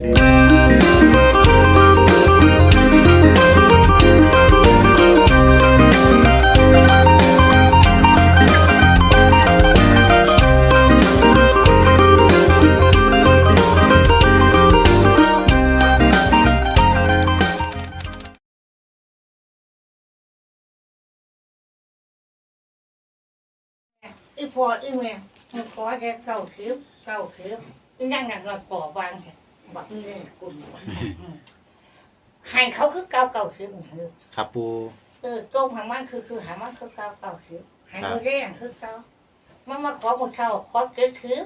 อีพออีเมียมันขอจะเก้าสิบเก้าสิบอีนั่งนั่งเราต่อวางแค่ บักนี่เลยกุนให้เขาคือเก้าเก้าสิบเออครับปูเออโต้งหางมันคือคือหางมันคือเก้าเก้าสิบหางมือเร่งคือเก้ามันมาขอหมดเช้าขอเกิดสิบ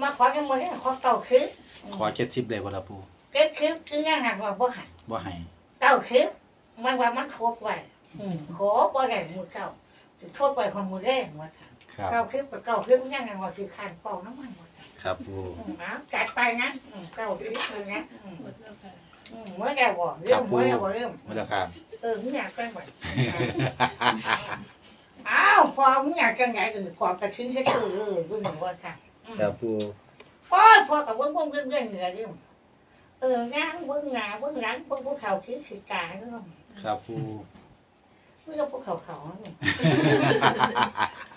มาขอกันหมดเลยขอเก้าสิบขอเจ็ดสิบเลยบ่ละปูเกิดสิบอีนั่งนั่งเราบ่หันบ่ให้เก้าสิบมันว่ามันโคตรไว้อืมขอบ่ได้มือเก้าคือโทษไว้ของมือเร่งว่าค่ะครับเก้าคลิปกับเก้าคลิปยังไงว่าคือขันเป่าน้ำมันหมด ครับปูอืมเอาจัดไปนะอืมเก้าคลิปเลยนะอืมอืมเมื่อได้บอกเรื่องเมื่อได้บอกเรื่องมาแล้วครับเออมึงอยากกันบ่อ้าวพอมึงอยากจังไหนก็กอดกระทิ้งแค่คือเลยรู้หนึ่งว่าค่ะอืม ครับปูพอพอกับเบิ้งเบิ้งเบิ้งเบิ้งเหนื่อยเรื่องเอองานเบิ้งหน้าเบิ้งหลังเบิ้งภูเขาคิดขีดตาเรื่องครับปูเมื่อภูเขาเขาเนี่ย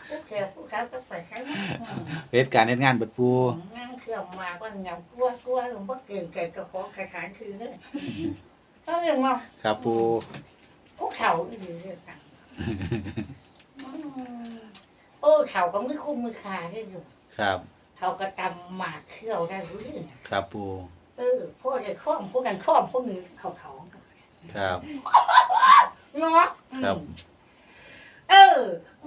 ภูเขาภูเขาก็ไปใช้อืมเหตุการณ์เฮ็ดงานเบิดปูนั่งเครื่องมาว่าเงากลัวกลัวหลวงพ่อเก่งเก่งกับของขายขานคือเลยเขาเรียกว่าครับปูพวกเขาอีกเรื่องกันอืมโอ้เขาก็ไม่คุ้มมือคาได้อยู่ ครับเขาก็ตำหมากเขี้ยวได้รู้เรื่องครับปูเออพวกไอ้ข้อมพวกกันข้อมพวกนี้เขาเขาครับ เนาะอืมครับ เออ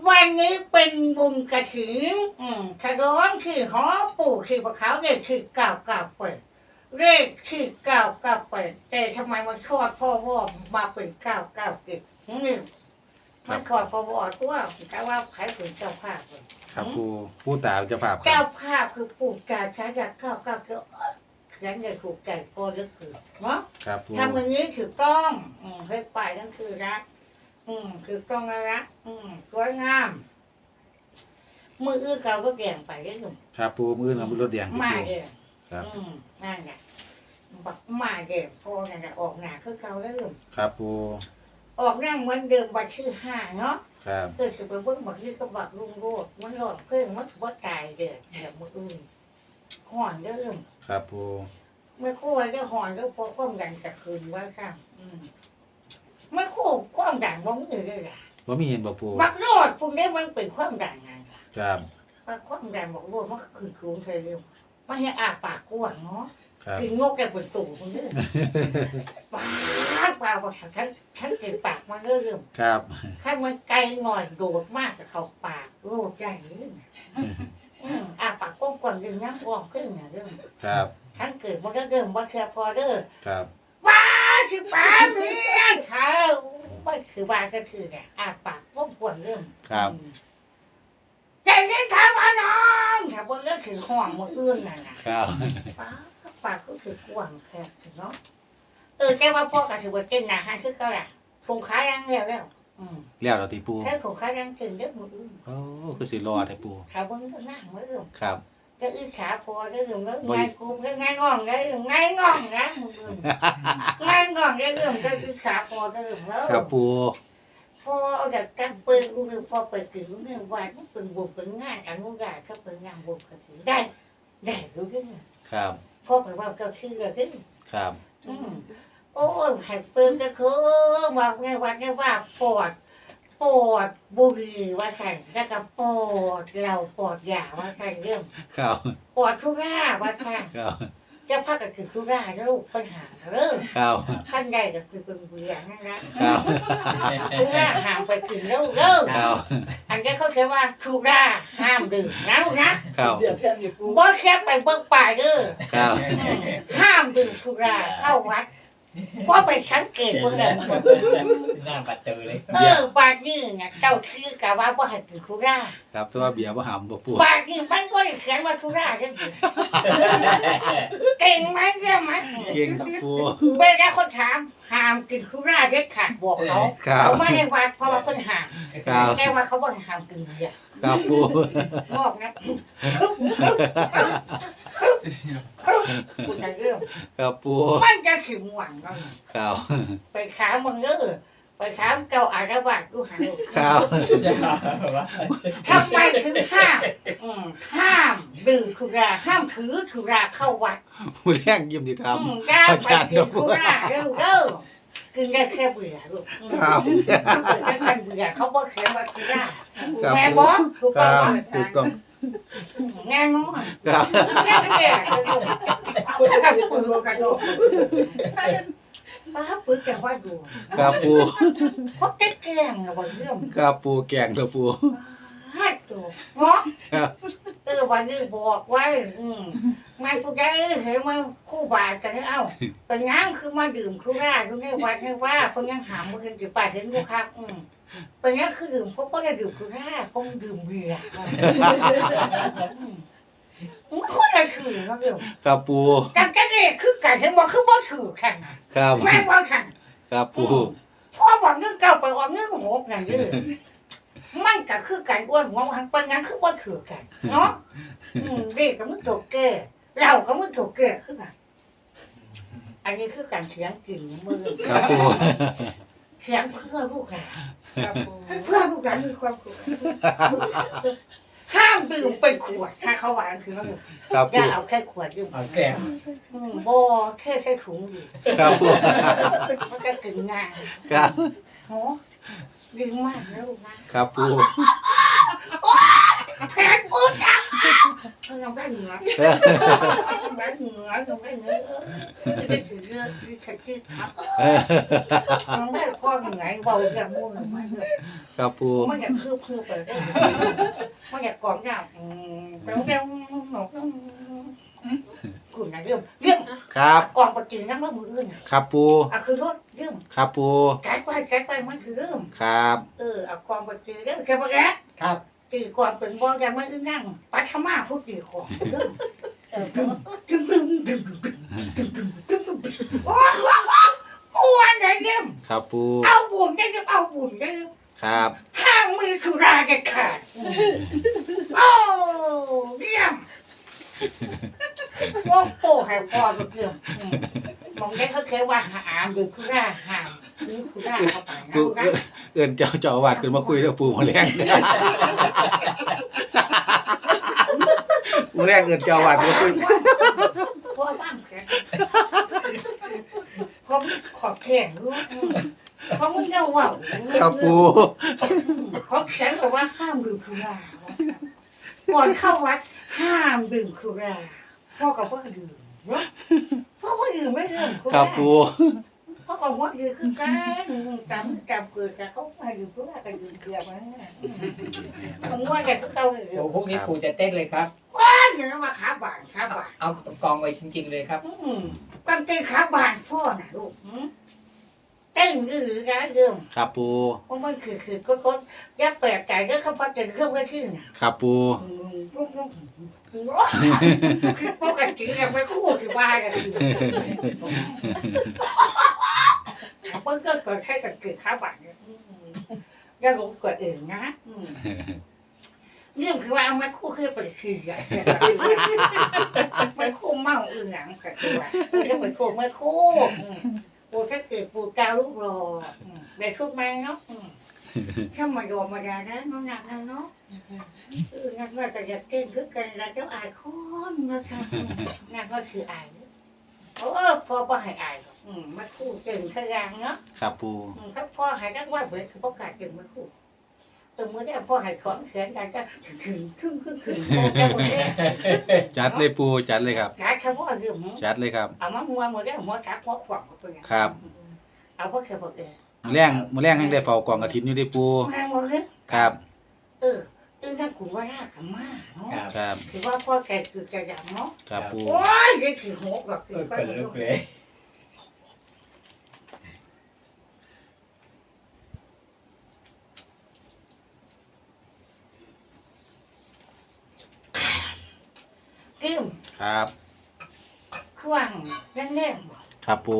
วันนี้เป็นบุญกระถิ่นอืมขร้องคือหอปู่คือพวกเขาเรียกคือเก่าเก่าเปิดเลขคือเก่าเก่าเปิดแต่ทำไมมันชอดพ่อวอมาเป็นเก่าเก่าเก็บนี่มันชอดพ่อวอตัวแต่ว่าใครเป็นเจ้าภาพเลยครับปูผู้ตาเจ้าภาพครัเจ้าบภาพคือปู่กาใช้ยาเก่าเก่าเกี่ยวเขียนเลยถูกใจพอเลือกคือเนาะครับปูทำอย่างนี้ถูกต้องอืมเฮ้ยไปนั่นคือรัก อืมถูกต้องแล้วรักอืมสวยงาม มืออื้อเก่าก็แก่งไปได้หนุ่มครับปูมือเราบุรถแดงปูมาเด้อครับอืมนั่นแหละบักมาเด้อพอนั่นแหละออกหนาคือเก่าแล้วหนุ่มครับปูออกหน้าเหมือนเดิมบัตรชื่อห้าเนาะครับเกิดสิไปเบิ่งบักยี่ก็บักลุงโรดมันหลอดเพิ่งมันว่าตายเด้อเดี๋ยวมืออื่นห่อนเด้อครับปูเมื่อคู่ไว้ก็ห่อนก็พอความดันจะคืนไว้ค่ะอืมเมื่อคู่ความดันมันมือเลยล่ะบ่มีเห็นบ่ปูบักโรดพวกนี้มันเป็นความดันไงล่ะครับว่าความดันบักโรดมันก็คือคืนเธอเร็วมันให้อาปากกว้างเนาะครับคืองกแกเปิดตู่พวกนี้ปากเปล่าบอกฉันฉันเก็บปากมันเริ่มครับถ้ามันไกลหน่อยโดดมากกับเขาปากโรดใหญ่เลยนะอืมอาปากกว้างๆดึงน้ำออกขึ้นนะเริ่มครับฉันเกิดมันก็เริ่มว่าเคยพอเด้อครับ ว้าคือปาเนี่ยเขาไม่คือบ้าก็คือเนี่ยอาปากพวกปวดเรื่องครับใจเย็นค่ะว่าน้องถ้าบนเรื่องคือห่วงมืออื่นน่ะนะครับป้าปากก็คือกว้างแค่เนาะเออแกว่าพ่อกับถือว่าเต้นหนาฮันคือเขาแหละคงขารังแล้วแล้วอืมแล้วเราตีปูแค่คงขารังถึงเรื่องมืออื่นโอ้คือสิรอดให้ปูถ้าบนก็นั่งมืออื่นครับ ก็อื้อขาพอได้ถึงแล้วง่ายกูได้ง่ายง่องได้ง่ายง่องนะมืออื่นง่ายง่องได้เอื่มก็อื้อขาพอได้ถึงแล้วครับปูพอเอาจากการเปิดกูพอเปิดกินเนี่ยวันมันเป็นบุญเป็นงานอนุญาตเขาเป็นงานบุญก็ถือได้ ได้รู้ด้วยครับพ่อไปว่าก็คือก็คือครับอืมโอ้ยไข่เปิดก็คือบอกไงวันนี้ว่าปวด ปวดบุหรี่ว่าฉันแล้วก็ปวดเราปวดยาว่าฉันเรื่องครับปวดทุราว่าฉันครับจะพักกับคือทุราแล้วลูกปัญหาเริ่มครับขั้นใดก็คือเป็นเบื่อนั่นนะครับทุราห่างไปกินแล้วเริ่มครับอันนี้เขาเขียนว่าทุราห้ามดื่มนะลูกนะครับเดี๋ยวเพื่อนอยู่ปูบ่แค่ไปเบิ่งป่าเด้อครับห้ามดื่มทุราเข้าวัด เพราะไปสังเกตเบิ่งแล้วหน้าปัดเจอเลยเออบาดนี้เนี่ยเจ้าชื่อกะว่าบ่ให้กินทุราครับแต่ว่าเบียร์บ่หามบ่ปูบาดนี้มันบ่ได้เขียนว่าทุราจังซี่เก่งไหมเรื่องมั้ยเก่งครับปูเวลาคนถามห้ามกินทุราเด็ดขาดบอกเขาครับเขามาในวัดเพราะว่าเพิ่นห้ามครับแกว่าเขาบ่ให้ห้ามกินเบียร์ครับปูงอกนะ คุณจะเรื่องครับปูมันจะขิมหวังเนาะครับไปขามมึงเด้อไปขามเก่าอารวาสดูหันลูกครับอย่าว่าทำไมถึงห้ามอืมห้ามดื่มสุราห้ามถือสุราเข้าวัดผู้แรกยิ้มที่ทอืมอย่าไปกินสุราเด้อลูกเด้อกินได้แค่เบื่อลูกอืมำครับถ้าเกิดแค่คันเบื่อเขาบอกเขียนว่าสุราครับแม่บอกถูกคต้อรังบถูกต้อง แน่นอนครับแน่แก่เลยลูกถ้าปืนกระโดดป้าปืนแต่ว่าดูครับปูเพราะจะแกล้งนะวันเรื่องครับปูแกงแล้วปูฮัดตัวเนาะครับเออวันนี้บอกไว้อืมมันผู้ใดเห็นมันคู่บาทกันเอ้าเป็นงั้นคือมาดื่มคุร่าอยู่ในวัดในว่าเพิ่งยังหามเมื่อคืนจุดป่าเห็นลูกครับอืม เป็นงั้นคือดื่มเพราะว่าได้ดื่มคุร่าเพราะดื่มเบียร์อืมมันคนละถือเนาะเรื่องครับปูกันกันเลยคือกันเห็นบอกคือบ่ถือแข่งน่ะครับแม่บ่แข่งครับปูพ่อบอกเรื่องเก่าไปออกเรื่องหกนั่นเด้อมันก็คือการอ้วนหัวมันเป็นงั้นคือบ่ถือกันเนาะอืมเด็กก็มึงถูกแก่เราก็มึงถูกแก่คือแบบอันนี้คือการเถียงกิ่งมือครับปู เถียงเพื่อลูกหลานเพื่อลูกหลานมีความสุขห้ามดื่มเป็นขวดถ้าเขาหวานคือว่าครับอย่าปูเอาแค่ขวดดื่มเอาแก้มอืมบ่แค่แค่ถุงอยู่ครับปูมันจะกึ่งง่ายครับโหดีมากนะลูกนะครับปู แพงปุ๊ ดอะยังได้เหนือยังได้เหนือยังได้เหนือเออจะได้ถือเรื่องที่ชัดเจนครับน้องได้พ่อยังไงเบาอย่างมุ่งมันเนี่ยครับปูมันอยากคืบคืบไปได้มันอยากกล่อมยาวอืมเร็วเร็วหนกคุณนะเรื่องเรื่องครับกล่องปกตินั่งว่ามืออื่นครับปูอะคือรถเรื่องครับปูแก๊สไปแก๊สไปมันคือเรื่องครับ เออเอากล่องปกติเรื่องแค่ปกติครับ ตีก่อนเป็นบอลยังไม่อึ้งนั่งปัทมาพูดตีก่อนโอ้โหอ้วนเลยเยี่ยมครับปูเอาบุญได้เยี่ยมเอาบุญได้เยี่ยมครับห้างมือสุราจะขาดโอ้เยี่ยมว่าโป้ให้พ่อเพื่อนมองได้เขาเคยว่าหามดูคือราหาม ดูสุราเข้าไปนะปูลูกนะเอินเจ้าเจ้าอาวาดขึ้นมาคุยเรื่องปูมาแรงปูแรงเอินเจ้าอาวาดมาคุยพ่อบ้านแข็งเพราะขอบแข็งรู้อืมเพราะมึงเจ้าว่าครับปูเขาแข็งบอกว่าห้ามดื่มสุราก่อนเข้าวัดห้ามดื่มสุราพ่อกับพ่อดื่มเนาะพ่อพ่อดื่มไม่ดื่มสุครัราบปู พ่อกับพ่อดื่มคือกันจำจำเกิดแต่เขาให้ดื่มสุรากันดื่มเกลือมาผมว่าแต่ก็เก่าเลยโอ้พวกนี้ครูจะเต้นเลยครับว้าอย่างนั้นมาขาบานขาบานเอากองไว้จริง ๆ เลยครับอืมกางเกงขาบานพ่อน่ะลูกหืมเต้นหรือร้ายเดิมครับปูเพราะมันคือคือก็ก็ยับแปลกใจก็เขาพัดจะเครื่องไว้ที่น่ะครับปูอืมรุ่งรุ่งคือปกติยังไม่คู่ที่ว่ากันอยู่ เพิ่งก็เกิดแค่กางเกงขาบานเนี่ยอืมอย่าหลงกว่าอื่นนะเรื่องคือว่าเอามาคู่คือไปคือใหญ่มันคู่เมาอื่นหลังกับตัวจะไปคู่ไม่คู่ปูถ้าเกิดปูเจ้าลูกรออืมได้ชุดไหมเนาะถ้ามาโยมมาดาได้น้องหนักนะเนาะเออนั่นว่าแต่อยากเต้นคือกันแล้วเจ้าอายคนนะคะอืมนั่นว่าคืออายเออพอพอให้อาย อกอืมมาคู่เก่งขยันเนาะครับปูอืมถ้าพ่อหายได้ว่าเบิดคือพ่อขาดจึงมาคู่เออเมื่อได้พ่อหายของเขียนกันก็ขึ้นขึ้นขึ้นขึ้นขึ้นโอ้แค่หมดเลยจัดเลยปูจัดเลยครับขาดแค่พ่อเรื่องหึจัดเลยครับ เอามาหัวหมดแล้วหัวขาดหัวขวางหมดเลยครับ เอาพ่อแค่บอกเออมาแรงมาแรงให้ได้เฝ้ากองกระถินอยู่ได้ปูแม่งหมดเลยครับ เออเออนั่นกูว่ารากับมาเนาะครับครับถือว่าพ่อแกคือจะยำเนาะครับปูโอ้ยได้ถือหกหรอกเอคืออก็ขนลุกเลย กิ้มครับเครื่องแน่นๆบ่ครับปู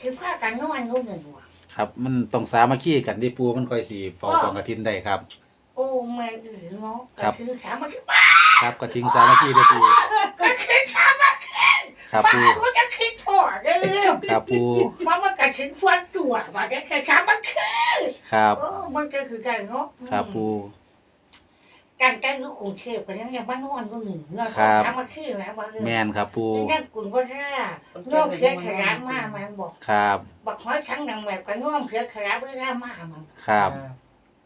คือผ้ากันนอนรู้เงินบ่ครับ มันต้องสามัคคีกันได้ปูมันค่อยสิเฝ้ากองกระถินได้ครับ โอ้ปูแม่อื่นเนาะครับก็คือสามัคคีครับกระทิงสามัคคีเด้อปูก็คือสามัคคีครับป้าปูเขาจะคิดพอเด้อครับปูมันมันก็ถึงฟันตัวว่าจะแค่สามัคคีครับเออมันก็คือการเนาะครับปู การแต่งลูกกรุงเทพก็ยังยังบ้านนอนก็หนึ่งเนาะครับสามัคคีนะว่าเออแมนครับปูนี่นั่นกุนว่าถ้าน้องเขียนขรามามันบอกครับบอกหอยทั้งนางแบบก็น้องเขียนขราเวลามามันครับ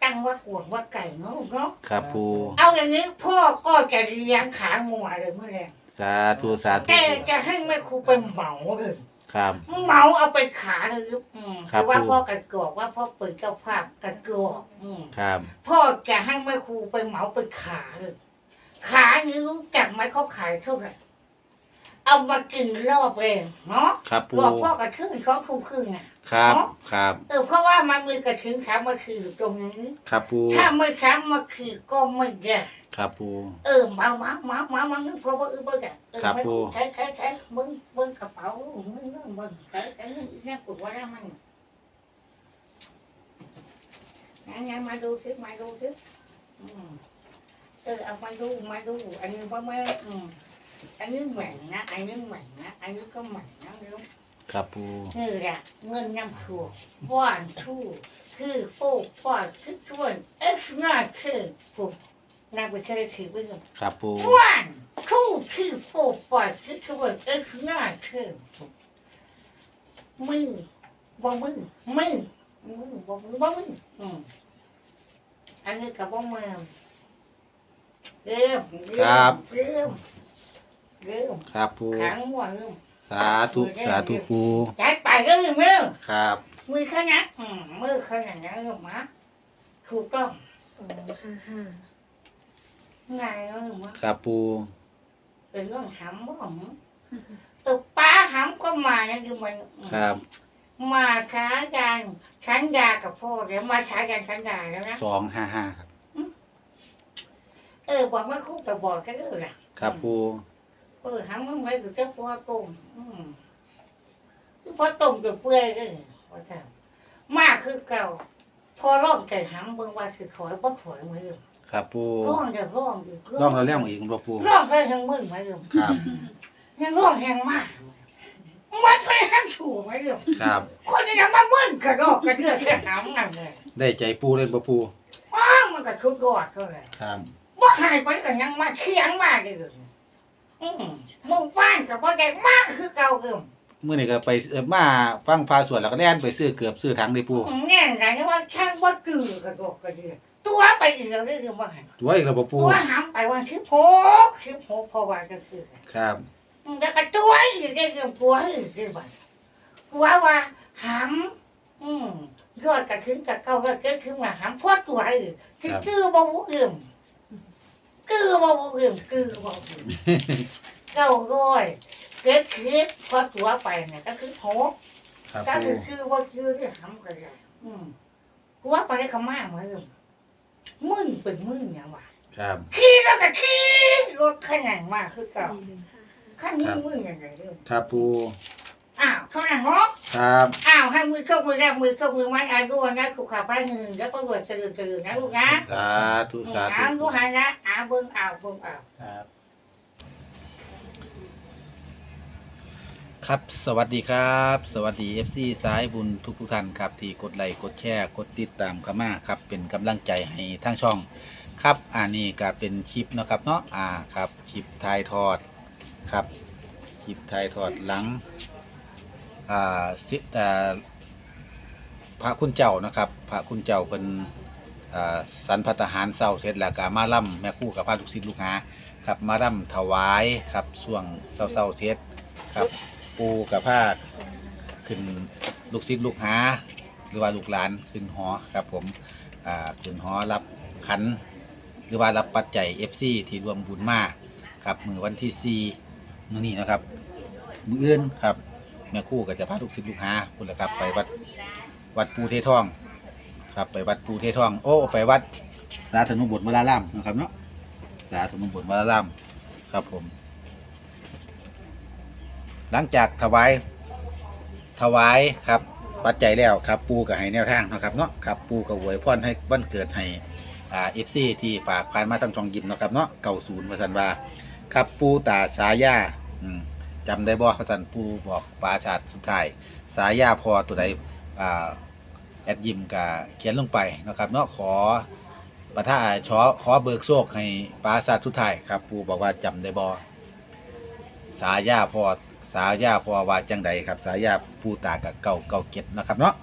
ตั้งว่ากวงว่าไก่เนาะลูกเนาะครับปูเอาอย่างนี้พ่อก็จะเลี้ยงขางัวเลยเมื่อไหร่สาธุสาธุแต่จะให้แม่ครูเป็นเหมาเลย ครับเหมาเอาไปขาเลยอืมครับคือว่าครูพ่อกระกอกว่าพ่อเปิดเจ้าภาพกระกอกอืมครับพ่อจะให้แม่ครูไปเหมาเป็นขาเลยขานี้รู้จักไหมเขาขายเท่าไหร่เอามากินรอบเลยเนาะครับปูบอกพ่อกระทึ่งเขาทุ่มครึ่งอะ ครับ ครับ เออเพราะว่ามันมีกระถึงขามาคืออยู่ตรงนี้ครับปูถ้าไม่ช้ำมาคือก็ไม่ได้ครับปูเออมามามามามานึกเพราะว่าเออเบิ้งอะเออครับไม่ครูใช้ใช้ใช้เบิ้งเบิ้งกระเป๋ามึงเบิ้งเบิ้งใช้ใช้นี่นี่กดว่าได้มันงั้นงั้นมาดูทิมาดูทิอืมเออเอามาดูมาดูอันนี้ว่าไม่อืมอันนี้เหมือนนะอันนี้เหมือนนะอันนี้ก็เหมือนนะเดี๋ยว ครับปูนี่แหละเงินน้ำถั่วว่านทู่คือโป๊กปอดคือชวนเอฟน่าคือปุ๊บนางไปเจอถือไปเลยครับปูว่านทู่คือโป๊กปอดคือชวนเอฟน่าคือปุ๊บมือบ่มือมือมือบ่มือบ่มืออืมอันนี้กับบ่มือเริ่มเริ่มเริ่มเริ่มครับปูขังหัวเริ่ม สาธุสาธุปูจ่ายไปเริ่มเริ่มครับ มือขนาดอืมมือขนาดนั้นหรอมะถูกต้องสองห้าห้าไงเออมะครับปูเป็นเรื่องหำบ่หมเออป้าหำก็มานะคือมันอืมครับ มาช้ากันฉันยากับพ่อเดี๋ยวมาช้ากันฉันยาแล้วนะสองห้าห้าครับ เออบอกว่าคู่กับบอกกันเลยล่ะครับปู เออหำมันไว้คือเจ้าพ่อต้มอืมคือพ่อต้มจะเปื่อยเลยว่าจ้ามาคือเก่า พอร้องใจหำเบิ่งว่าคือถอยบ่ถอยมือครับปูร้องจะร้องอยู่ลองเราเลี้ยงอีกบ่ปูร้องไปทั้งมึนไหมเดิมครับยังร้องแหงมากมันไปทั้งถูไหมเดิมครับ คนที่ยังมามึนกระดอกกระเดือกแค่หำนั่นเลยได้ใจปูเล่นบ่ปูอ้าวมันก็ทุกข์กอดเท่าไหร่ครับบ่หายไปก็ยังมาเคียงมากเลยเดิม อืมมึงฟ้านกับบ่ได้มากคือเก่าเดิมมื้อนี้ก็ไปเอ่อมาฟังพาสวดแล้วก็แล่นไปซื้อเกือบซื้อถังเลยปูอืมแน่นไรว่าช่างบ่จืดกระดอกกระเดือกตัวไปอีกแล้วเดิมว่าหันตัวอีกแล้วบ่ปูตัวหำไปวันที่หกที่หกพอวันก็คือ ครับ แล้วก็ตัวอีกได้เรื่องปัวอีกได้บ้างปัวว่าหำอืมยอดกระถึงกับเก่าแล้วเกิดขึ้นมาหำพอตัวอีกคือคือบ่วุเอิ่ม คือบ่วุเอิ่มคือบ่วุเอิ่มเก้าร้อยเกิดขึ้นพอตัวไปเนี่ยก็คือหกครับก็ปูคือคือบ่คือที่หำก็ได้อืมปัวไปได้ก็มาเหมือนเดิมมึนเป็นมึนอย่างว่าครับขี่แล้วก็ขี่รถขนาดมากคือเก่าขั้นนี้มึนอย่างไรเดิมครับปู อ้าวเท่านั้นเนาะครับอ้าวให้มือโชคมือแรกมือโชคมือไม้อายุวันนะสุขภาพหนึ่งแล้วก็รวยเจริญเจริญนะลูกนะสาธุสาธุอ้าวลูกหานะอ้าวเบิ่งอ้าวเบิ่งอ้าวครับ ครับสวัสดีครับ สวัสดี FC สายบุญทุกทุกๆท่านครับที่กดไลค์กดแชร์กดติดตามเข้ามาครับ เป็นกำลังใจให้ทางช่อง ครับอันนี้ก็เป็นคลิปเนาะครับเนาะอ่าครับคลิปถ่ายทอดครับคลิปถ่ายทอดหลัง อ่าสิอ่าพระคุณเจ้านะครับ พระคุณเจ้าเป็นอ่าสันพัตหารเศร้าเสร็จแล้วก็มาล่ำแม่คู่กับพระลูกศิษย์ลูกหาครับมาล่ำถวายครับช่วงเศร้าๆเสร็จครับปูกับผ้าขึ้นลูกศิษย์ลูกหา หรือว่าลูกหลานขึ้นหอครับผมอ่าขึ้นหอรับขัน หรือว่ารับปัจจัย FC ที่รวมบุญมาครับมือวันที่4มื้อนี้นะครับ มืออื่นครับ แม่ครู่ก็จะพาลูกศิษย์ลูกหาพุ่นละครับ ไปวัดวัดปูเททอง ครับไปวัดปูเททอง โอ้ไปวัดสาธนุบทวรารามนะครับเนาะสาธนุบทวรารามครับผม หลังจากถวายถวายครับปัจจัยแล้วครับ ปูกับให้แนวทางนะครับเนาะครับปูกับหวยพรให้วันเกิดให้อ่าเอฟซีที่ฝากผ่านมาทางช่องยิมนะครับเนาะเก่าศูนย์พระสันวาครับปูตาสายาอืม จำได้บ่พระสันปูบอกปราชาติสุดท้าย สายาพอตัวใดอ่าแอดยิมกับเขียนลงไปนะครับเนาะขอประท่าขอขอเบิกโชคให้ปราชาติสุดท้ายครับ ปูบอกว่าจำได้บ่สายาพอสายาพอว่าจังใดครับ สายาปูตากับเก่าเก่าเก็ดนะครับเนาะ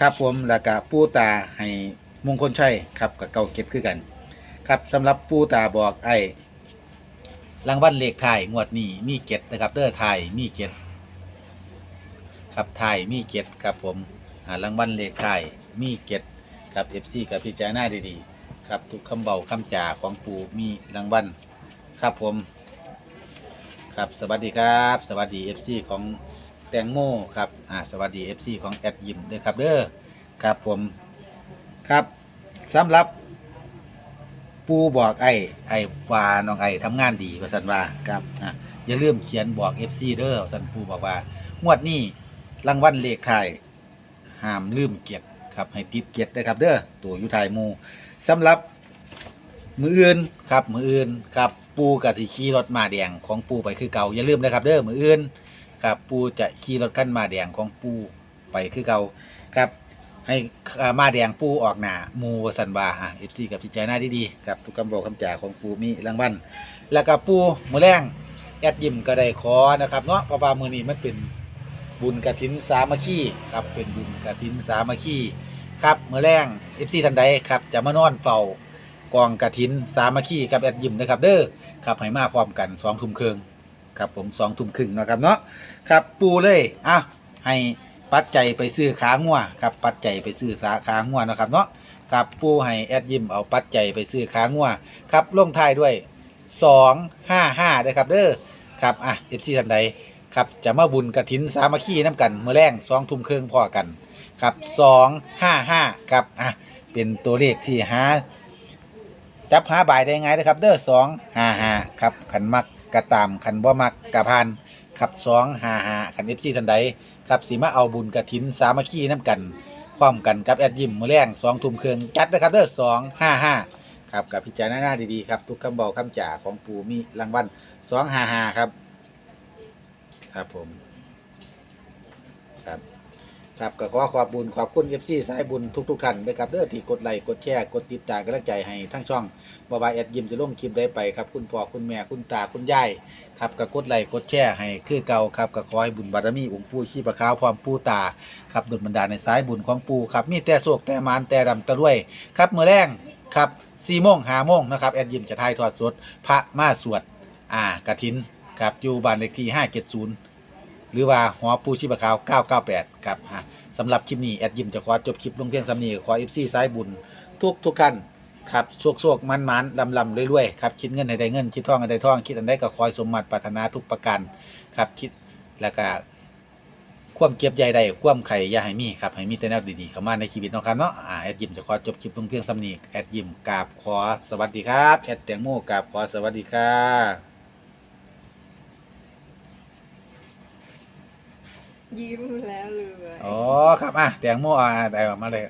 ครับผมแล้วก็ปูตาให้มงคลชัยครับกับเก่าเก็บคือกัน ครับสำหรับปูตาบอกไอ้ รางวัลเลขไทยงวดนี้มีเก็ดนะครับเด้อไทยมีเก็ดครับไทยมีเก็ดครับผมรางวัลเลขไทยมีเก็ดครับเอฟซีกับพิจารณาดีๆครับทุกคำเบาคำจ่าของปูมีรางวัลครับผม ครับสวัสดีครับ สวัสดีเอฟซีของแตงโมครับอ่าสวัสดี FC ของแอดยิมด้วยครับเด้อครับผมครับสำหรับ ปูบอกไอ้ไอ้ว่าน้องไอ้ทำงานดีว่าสันว่าครับ อะอย่าลืมเขียนบอก FC เด้อสันปูบอกว่างวดนี้รางวัลเลขไทายห้ามลืมเกียรติครับให้ติดเกียรติด้วยครับ เด้อตัวอยู่ไทายหมูสำหรับ มืออื่นครับ มืออื่นครับปูกับที่ขี่รถมาแดงของปูไปคือเก่าอย่าลืมนะครับเด้อมืออื่นครับปูจะขี่รถขั้นมาแดงของปูไปคือเก่าครับ ให้อ่ามาแดงปูออกหนาหมูสันวาฮะเอฟซีกับพิจารณาดีๆครับทุกคำบอกคำจ่าของปูมีรางวัลแล้วก็ปูมือแรงแอดยิมก็ได้ขอนะครับเนาะเพราะว่ามือนี้มันเป็นบุญกระถินสามัคคีครับเป็นบุญกระถินสามัคคีครับมือแรงเอฟซีทันใดครับจะมานอนเฝ้ากองกระถินสามัคคีกับแอดยิมนะครับเด้อครับให้มาพร้อมกันสองทุ่มครึ่งครับผมสองทุ่มครึ่งนะครับเนาะครับปูเลยอะให้ ปัจจัยไปซื้อขางัวครับปัจจัยไปซื้อสาขางัวนะครับเนาะครับปูให้แอดยิมเอาปัจจัยไปซื้อขางัวครับลงท้ายด้วยสองห้าห้าด้ครับเด้อครับอะเอฟซีทันใดครับจะมาบุญกระถินสามัคคีน้ำกันเมื่อแรงสองทุ่มครึ่งพอกันครับสองห้าห้าครับอะเป็นตัวเลขที่หาจับหาบ่ายได้ไงนะครับ เด้อสองห้าห้าครับขันมักกระตามขันบ่มักกระพานครับสองหาหาขันเอฟซีทันใด ครับสีมาเอาบุญกระถินสามัคคีน้ำกันพร้อมกันกับแอดยิมมือแรงสองทุ่มเครื่องจัดนะครับเด้อสองห้าห้าครับกับพิจารณาดีๆครับ ทุกคำบอกคำจ่าของปูมีรางวัลสองห้าห้าครับ ครับผมครับ ครับก็ขอขอบบุญขอบคุณเอฟซีสายบุญทุกๆท่านด้วยครับเด้อที่กดไลค์กดแชร์กดติดตามกำลังใจให้ทั้งช่องบอบายแอดยิมจะลงคลิปได้ไปครับคุณพ่อคุณแม่คุณตาคุณยายครับก็กดไลค์กดแชร์ให้คือเก่าครับก็ขอให้บุญบารมีองค์ปู่ชีพะขาวพร้อมปู่ตาครับดุลบันดาลในสายบุญของปู่ครับมีแต่โศกแต่มานแต่ดำตะรวย ครับมื้อแรงครับ4โมง5โมงนะครับแอดยิมจะถ่ายทอดสดพระมาสวดอ่ากฐินครับอยู่บ้านเลขที่570 หรือว่าหอปูชีพขาว 998 ครับอะสำหรับคลิปนี้ แอดยิมจะขอจบคลิปลงเพียงสำนีขอ FC สายบุญ ทุกทุกๆท่านครับโชคโชคมันมันลำลำเรวยๆครับคิดเงินให้ได้เงิน คิดทองให้ได้ทอง คิดอันใดก็คอยสมบัติปรารถนาทุกประการครับคิดแล้วก็ความเก็บใหญ่ใดความไข่ยาให้มีครับให้มีแต่แนวดีๆเข้ามาในชีวิตเนาะครับเนาะอ่าแอดยิมจะขอจบคลิปลงเพียงสำนีแอดยิมกราบขอสวัสดีครับแอดแตงโมกราบขอสวัสดีครับ ยิ้มแล้วเลย อ๋อครับอะแตงโมอ่าได้มาเลย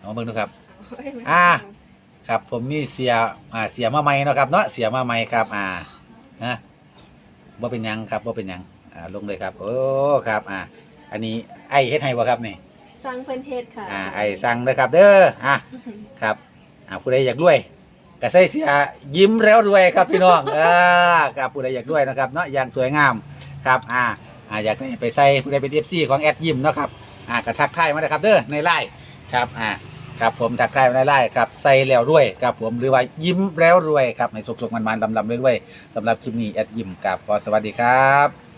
เอาเบิ่งดูครับโยไม่อ่าเครับผมนี่เสียอ่าเสียมาใหม่เนาะครับเนาะเสียมาใหม่ครับ อ่าฮะว่าเป็นหยังครับว่าเป็นหยังอ่าลงเลยครับ โอ้ครับ อ่าอันนี้ไอ้เฮ็ดให้บ่ครับนี่ สร้างเพิ่นเฮ็ดค่ะอ่าไอ้สั่งเลยครับ เด้ออะครับ อ่าผู้ใดอยากรวยก็ใส่เสียยิ้มแล้วรวยครับพี่น้อง อ่าครับผู้ใดอยากรวยนะครับเนาะอย่างสวยงามครับ อ่า อ่าอยากได้ไปใส่ผู้ใดเป็น FC ของแอดยิมเนาะครับอ่าก็ทักทายมาเลยครับเด้อในไลน์ครับอ่าครับผมทักทายมาได้ๆครับใส่แล้วรวยครับผมหรือว่ายิ้มแล้วรวยครับให้สุกๆมันๆลำๆเรื่อยๆสำหรับคลิปนี้แอดยิมกับขอสวัสดีครับ